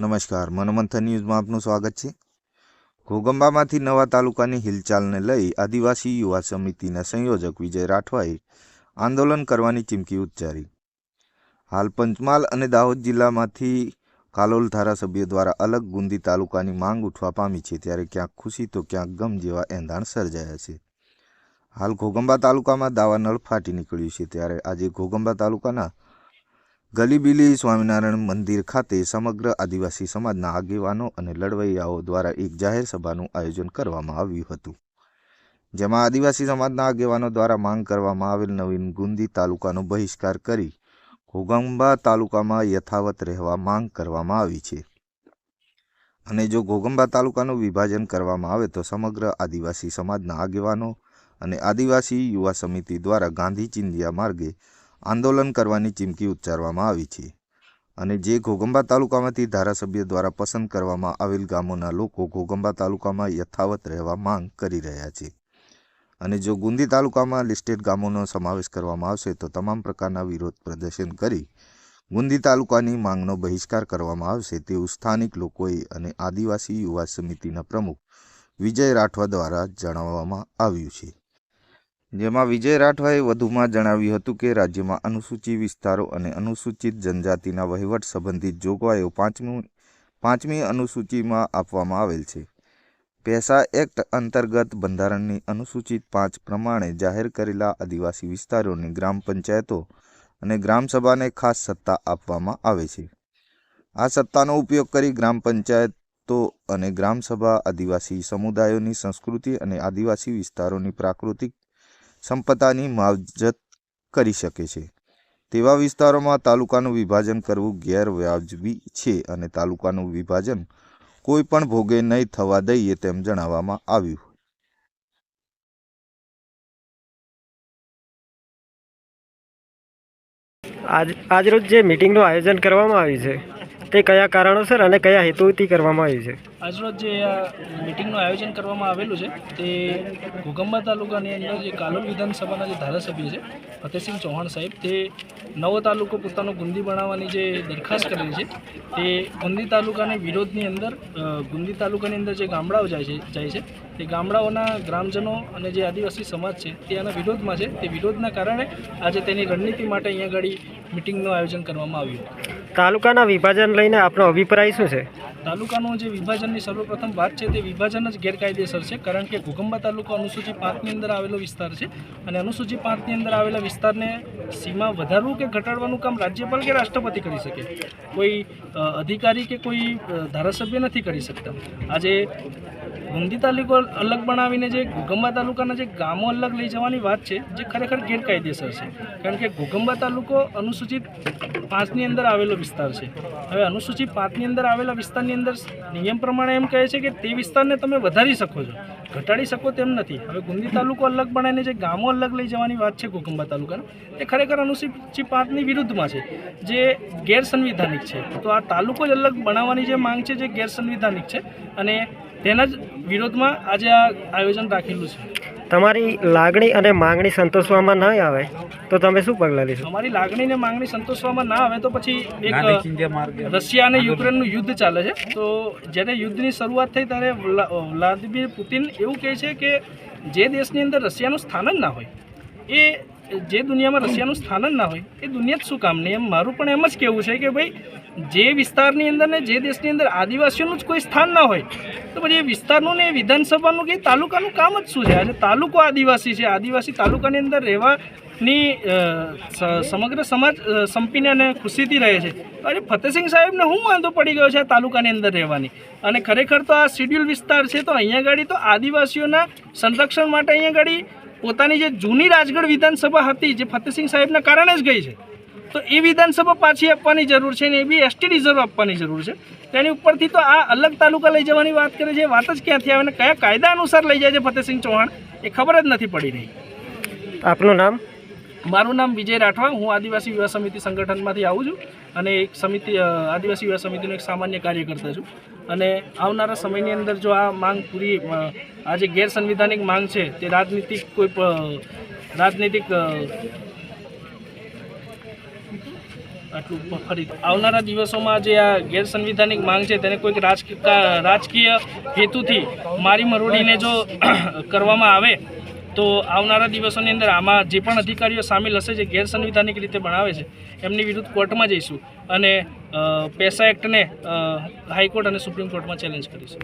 નમસ્કાર, મનોમંથન ન્યૂઝમાં આપનું સ્વાગત છે. ઘોગંબામાંથી નવા તાલુકાની હિલચાલને લઈ આદિવાસી યુવા સમિતિના સંયોજક વિજય રાઠવાએ આંદોલન કરવાની ચીમકી ઉચ્ચારી. હાલ પંચમહાલ અને દાહોદ જિલ્લામાંથી કાલોલ ધારાસભ્ય દ્વારા અલગ ગુંદી તાલુકાની માંગ ઉઠવા પામી છે ત્યારે ક્યાંક ખુશી તો ક્યાંક ગમ જેવા એંધાણ સર્જાયા છે. હાલ ઘોગંબા તાલુકામાં દાવાનળ ફાટી નીકળ્યું છે ત્યારે આજે ઘોગંબા તાલુકાના ગલીબીલી સ્વામિનારાયણ મંદિર ખાતે સમગ્ર આદિવાસી સમાજના આગેવાનો અને લડવૈયાઓ દ્વારા એક જાહેર સભાનું આયોજન કરવામાં આવ્યું હતું. જેમાં આદિવાસી સમાજના આગેવાનો દ્વારા માંગ કરવામાં આવેલ નવીન ગુંદી તાલુકાનો બહિષ્કાર કરી ઘોગંબા તાલુકામાં યથાવત રહેવા માંગ કરવામાં આવી છે. અને જો ઘોગંબા તાલુકાનું વિભાજન કરવામાં આવે તો સમગ્ર આદિવાસી સમાજના આગેવાનો અને આદિવાસી યુવા સમિતિ દ્વારા ગાંધી ચિંધિયા માર્ગે આંદોલન કરવાની ચીમકી ઉચ્ચારવામાં આવી છે. અને જે ઘોગંબા તાલુકામાંથી ધારાસભ્ય દ્વારા પસંદ કરવામાં આવેલ ગામોના લોકો ઘોગંબા તાલુકામાં યથાવત રહેવા માંગ કરી રહ્યા છે. અને જો ગુંદી તાલુકામાં લિસ્ટેડ ગામોનો સમાવેશ કરવામાં આવશે, તો તમામ પ્રકારના વિરોધ પ્રદર્શન કરી ગુંદી તાલુકાની માંગનો બહિષ્કાર કરવામાં આવશે તેવું સ્થાનિક લોકોએ અને આદિવાસી યુવા સમિતિના પ્રમુખ વિજય રાઠવા દ્વારા જણાવવામાં આવ્યું છે. જેમાં વિજય રાઠવાએ વધુમાં જણાવ્યું હતું કે રાજ્યમાં અનુસૂચિત વિસ્તારો અને અનુસૂચિત જનજાતિના વહીવટ સંબંધિત જોગવાઈઓ પાંચમી પાંચમી અનુસૂચિમાં આપવામાં આવેલ છે. પેસા એક્ટ અંતર્ગત બંધારણની અનુસૂચિત પાંચ પ્રમાણે જાહેર કરેલા આદિવાસી વિસ્તારોની ગ્રામ પંચાયતો અને ગ્રામસભાને ખાસ સત્તા આપવામાં આવે છે. આ સત્તાનો ઉપયોગ કરી ગ્રામ પંચાયતો અને ગ્રામસભા આદિવાસી સમુદાયોની સંસ્કૃતિ અને આદિવાસી વિસ્તારોની પ્રાકૃતિક સંપદાની માવજત કરી શકે છે. તેવા વિસ્તારોમાં તાલુકાનું વિભાજન કરવું ગેરવ્યાજબી છે અને તાલુકાનું વિભાજન કોઈ પણ ભોગે નહીં થવા દઈએ તેમ જણાવવામાં આવ્યું. આજ આજરોજ જે મિટિંગનું આયોજન કરવામાં આવ્યું છે તે કયા કારણોસર અને કયા હેતુથી કરવામાં આવ્યું છે? આજરોજ જે આ મિટિંગનું આયોજન કરવામાં આવેલું છે, તે ઘોગંબા તાલુકાની અંદર જે કાલોલ વિધાનસભાના જે ધારાસભ્ય છે, ફતેહસિંહ ચૌહાણ સાહેબ, તે નવો તાલુકો પોતાનો ગુંદી બનાવવાની જે દરખાસ્ત કરેલી છે, તે ગુંદી તાલુકાની વિરોધની અંદર ગુંદી તાલુકાની અંદર જે ગામડાઓ જાય છે જાય છે, તે ગામડાઓના ગ્રામજનો અને જે આદિવાસી સમાજ છે, તે આના વિરોધમાં છે, તે વિરોધના કારણે આજે તેની રણનીતિ માટે અહીંયા આગળ મિટિંગનું આયોજન કરવામાં આવ્યું. તાલુકાના વિભાજન લઈને આપનો અભિપ્રાય શું છે? તાલુકાનું જે વિભાજનની સર્વપ્રથમ વાત છે તે વિભાજન જ ગેરકાયદેસર છે, કારણ કે ઘુગંબા તાલુકો અનુસૂચિ પાંચની અંદર આવેલો વિસ્તાર છે અને અનુસૂચિત પાંચની અંદર આવેલા વિસ્તારને સીમા વધારવું કે ઘટાડવાનું કામ રાજ્યપાલ કે રાષ્ટ્રપતિ કરી શકે? કોઈ અધિકારી કે કોઈ ધારાસભ્ય નથી કરી શકતા. આજે ગુંદી તાલુકો અલગ બનાવીને જે ઘુગંબા તાલુકાના જે ગામો અલગ લઈ જવાની વાત છે, જે ખરેખર ગેરકાયદેસર છે. કારણ કે ઘુગંબા તાલુકો અનુસૂચિત પાંચની અંદર આવેલો વિસ્તાર છે. હવે અનુસૂચિત પાંચની અંદર આવેલા વિસ્તારની અંદર નિયમ પ્રમાણે એમ કહે છે કે તે વિસ્તારને તમે વધારી શકો છો. ઘટાડી શકો તેમ નથી. હવે ગુંદી તાલુકો અલગ બનાવીને જે ગામો અલગ લઈ જવાની વાત છે કુકુંબા તાલુકાના, તે ખરેખર અનુસૂચિત પાંચની વિરુદ્ધમાં છે. જે ગેરસંવિધાનિક છે. તો આ તાલુકો જ અલગ બનાવવાની જે માંગ છે, જે ગેરસંવિધાનિક છે અને તેના જ વિરોધમાં આજે આ આયોજન રાખેલું છે. તમારી લાગણી અને માંગણી સંતોષવામાં ન આવે તો તમે શું પગલાં લેશો? અમારી લાગણી ને માંગણી સંતોષવામાં ના આવે તો પછી એક રશિયા અને યુક્રેનનું યુદ્ધ ચાલે છે. તો જ્યારે યુદ્ધની શરૂઆત થઈ ત્યારે વ્લા- વ્લાદિમીર પુતિન એવું કહે છે કે જે દેશની અંદર રશિયાનું સ્થાન જ ના હોય એ જે દુનિયામાં રશિયાનું સ્થાન જ ના હોય, એ દુનિયા જ શું કામની એમ મારું પણ એમ જ કહેવું છે કે ભાઈ, જે વિસ્તારની અંદર ને જે દેશની અંદર આદિવાસીઓનું જ કોઈ સ્થાન ના હોય, તો પછી એ વિસ્તારનું ને એ વિધાનસભાનું કે તાલુકાનું કામ જ શું છે? આજે તાલુકો આદિવાસી છે. આદિવાસી તાલુકાની અંદર રહેવાની સમગ્ર સમાજ સંપીને અને ખુશીથી રહે છે. અરે ફતેહસિંહ સાહેબને શું વાંધો પડી ગયો છે આ તાલુકાની અંદર રહેવાની? અને ખરેખર તો આ શિડ્યુલ વિસ્તાર છે, તો અહીંયા ગાડી તો આદિવાસીઓના સંરક્ષણ માટે અહીંયા ગાડી પોતાની જે જૂની રાજગઢ વિધાનસભા હતી જે ફતેહસિંહ સાહેબના કારણે જ ગઈ છે તો એ વિધાનસભા પાછી આપવાની જરૂર છે ને એ બી એસટી રિઝર્વ આપવાની જરૂર છે. તેની ઉપરથી તો આ અલગ તાલુકા લઈ જવાની વાત કરે છે વાત જ ક્યાંથી આવે અને કયા કાયદા અનુસાર લઈ જાય છે ફતેહસિંહ ચૌહાણ એ ખબર જ નથી પડી રહી. આપનું નામ? મારું નામ વિજય રાઠવા હું આદિવાસી યુવા સમિતિ સંગઠનમાંથી આવું છું અને એક સમિતિ આદિવાસી યુવા સમિતિનો એક સામાન્ય કાર્યકર્તા છું. અને આવનારા સમયની અંદર જો આ માંગ પૂરી આ જે ગેરસંવિધાનિક માંગ છે, તે રાજનીતિક કોઈ રાજનીતિક આટલું ફરી આવનારા દિવસોમાં જે આ ગેરસંવિધાનિક માંગ છે, તેને કોઈક રાજકીય હેતુથી મારી મરોડીને જો કરવામાં આવે તો આવનારા દિવસોની અંદર આમાં જે પણ અધિકારીઓ સામેલ હશે, જે ગેરસંવિધાનિક રીતે બનાવે છે, એમની વિરુદ્ધ કોર્ટમાં જઈશું અને પેસા એક્ટને હાઈકોર્ટ અને સુપ્રીમ કોર્ટમાં ચેલેન્જ કરીશું.